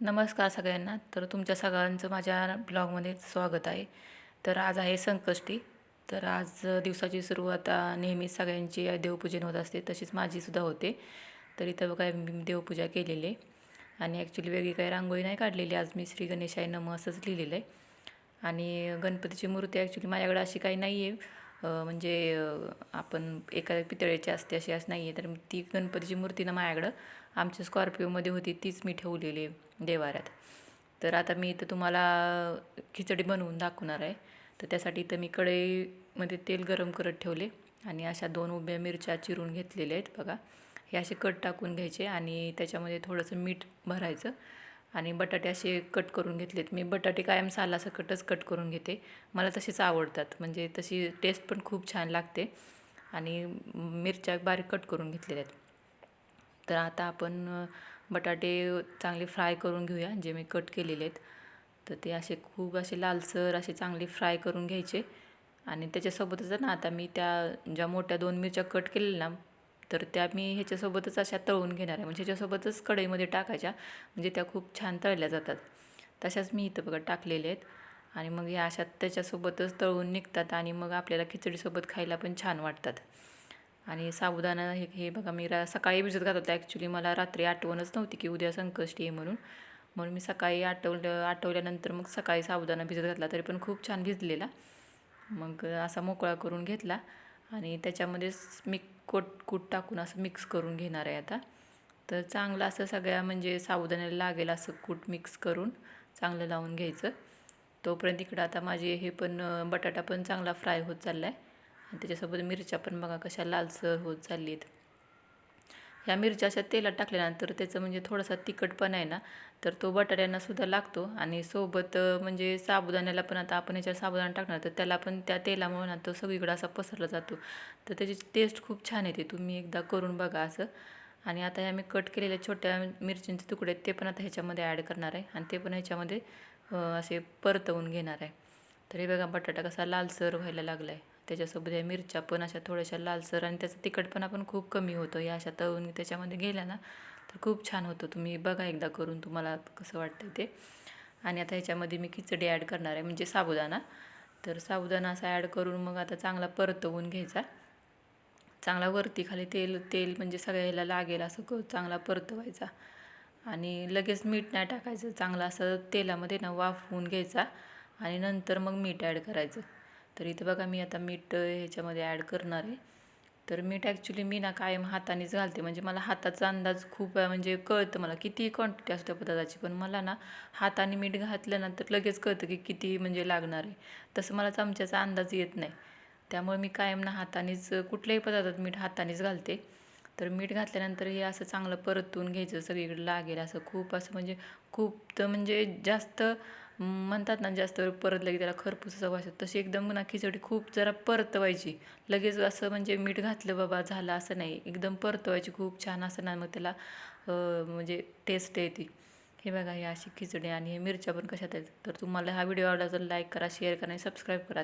नमस्कार सगळ्यांना. तर तुमच्या सगळ्यांचं माझ्या ब्लॉगमध्ये स्वागत आहे. तर आज आहे संकष्टी. तर आज दिवसाची सुरुवात नेहमीच सगळ्यांची देवपूजन होत असते. तशीच माझीसुद्धा होते. तर इथं बघा मी देवपूजा केलेली आहे. आणि ॲक्च्युली वेगळी काही रांगोळी नाही काढलेली. आज मी श्री गणेशाय नम असंच लिहिलेलं आहे. आणि गणपतीची मूर्ती ॲक्च्युली माझ्याकडे अशी काही नाही आहे म्हणजे आपण एका पितळेची असते अशी असं नाही आहे तर ती गणपतीची मूर्ती ना माझ्याकडं आमच्या स्कॉर्पिओमध्ये होती तीच मी ठेवलेली आहे देवाऱ्यात. तर आता मी इथं तुम्हाला खिचडी बनवून दाखवणार आहे. तर त्यासाठी इथं मी कढईमध्ये तेल गरम करत ठेवले आणि अशा दोन उभ्या मिरच्या चिरून घेतलेल्या आहेत बघा. हे असे कट टाकून घ्यायचे आणि त्याच्यामध्ये थोडंसं मीठ भरायचं. आणि बटाटे असे कट करून घेतलेत. मी बटाटे कायम सालासकटच कट करून घेते. मला तसेच आवडतात. म्हणजे तशी टेस्ट पण खूप छान लागते. आणि मिरच्या बारीक कट करून घेतलेल्या आहेत. तर आता आपण बटाटे चांगले फ्राय करून घेऊया जे मी कट केलेले आहेत. तर ते असे खूप असे लालसर असे चांगले फ्राय करून घ्यायचे. आणि त्याच्यासोबतच ना आता मी त्या ज्या मोठ्या दोन मिरच्या कट केलेल्या ना तर त्या मी ह्याच्यासोबतच अशा तळून घेणार आहे. म्हणजे ह्याच्यासोबतच कढईमध्ये टाकायच्या. म्हणजे त्या खूप छान तळल्या जातात. तशाच मी इथं बघा टाकलेल्या आहेत. आणि मग या अशा त्याच्यासोबतच तळून निघतात आणि मग आपल्याला खिचडीसोबत खायला पण छान वाटतात. आणि साबुदाणा हे हे बघा मी रा सकाळी भिजत घात होता. ॲक्च्युली मला रात्री आठवणच नव्हती की उद्या संकष्टी आहे म्हणून. म्हणून मी सकाळी आठवलं आठवल्यानंतर मग सकाळी साबुदाणा भिजत घातला तरी पण खूप छान भिजलेला. मग असा मोकळा करून घेतला. आणि त्याच्यामध्येच मी कोट कूट टाकून असं मिक्स करून घेणार आहे आता. तर चांगलं असं सगळ्या म्हणजे साबुदाण्याला लागेल असं कूट मिक्स करून चांगलं लावून घ्यायचं. तोपर्यंत इकडं आता माझे हे पण बटाटा पण चांगला फ्राय होत चालला आहे आणि त्याच्यासोबत मिरच्या पण बघा कशा लालसर होत चालली आहेत ह्या मिरच्या अशा तेलात टाकल्यानंतर त्याचं म्हणजे थोडासा तिखटपणा आहे ना तर तो बटाट्यांना सुद्धा लागतो. आणि सोबत म्हणजे साबुदाण्याला पण आता आपण ह्याच्यावर साबुदाणा टाकणार तर त्याला पण त्या तेलामुळे ना तो सगळीकडे असा पसरला जातो. तर त्याची टेस्ट खूप छान येते. तुम्ही एकदा करून बघा असं. आणि आता ह्या मी कट केलेल्या छोट्या मिरचींचे तुकडे ते पण आता ह्याच्यामध्ये ॲड करणार आहे. आणि ते पण ह्याच्यामध्ये असे परतवून घेणार आहे. तर हे बघा बटाटा कसा लालसर व्हायला लागला आहे त्याच्यासोबत या मिरच्या पण अशा थोड्याशा लालसर आणि त्याचं तिखटपणा पण खूप कमी होतो. या अशा तळून त्याच्यामध्ये गेल्या ना तर खूप छान होतं. तुम्ही बघा एकदा करून तुम्हाला कसं वाटतं ते. आणि आता ह्याच्यामध्ये मी खिचडी ॲड करणार आहे म्हणजे साबुदाणा. तर साबुदाणा असा ॲड करून मग आता चांगला परतवून घ्यायचा. चांगला वरती खाली तेल तेल म्हणजे सगळ्या ह्याला लागेल असं क चांगला परतवायचा. आणि लगेच मीठ नाही टाकायचं चांगलं असं तेलामध्ये ना वाफवून घ्यायचा. आणि नंतर मग मीठ ॲड करायचं. तर इथं बघा मी आता मीठ ह्याच्यामध्ये ॲड करणार आहे. तर मीठ ॲक्च्युली मी ना कायम हातानेच घालते. म्हणजे मला हाताचा अंदाज खूप म्हणजे कळतं मला किती क्वांटिटी असते पदार्थाची. पण मला ना हाताने मीठ घातलं ना तर लगेच कळतं की किती म्हणजे लागणार आहे. तसं मला चमच्याचा अंदाज येत नाही. त्यामुळे मी कायम ना हातानेच कुठल्याही पदार्थात मीठ हातानेच घालते. तर मीठ घातल्यानंतर हे असं चांगलं परतून घ्यायचं. सगळीकडे लागेल असं खूप असं म्हणजे खूप तर म्हणजे जास्त म्हणतात ना जास्त वेळ परतलं की त्याला खरपूस असं वाटतं तशी एकदम ना खिचडी खूप जरा परतवायची. लगेच असं म्हणजे मीठ घातलं बाबा झालं असं नाही. एकदम परतवायची खूप छान असं ना मग त्याला म्हणजे टेस्ट येते. हे बघा ही अशी खिचडी आणि हे मिरच्या पण कशात आहेत? तर तुम्हाला हा व्हिडिओ आवडला तर लाईक करा शेअर करा आणि सबस्क्राईब करा.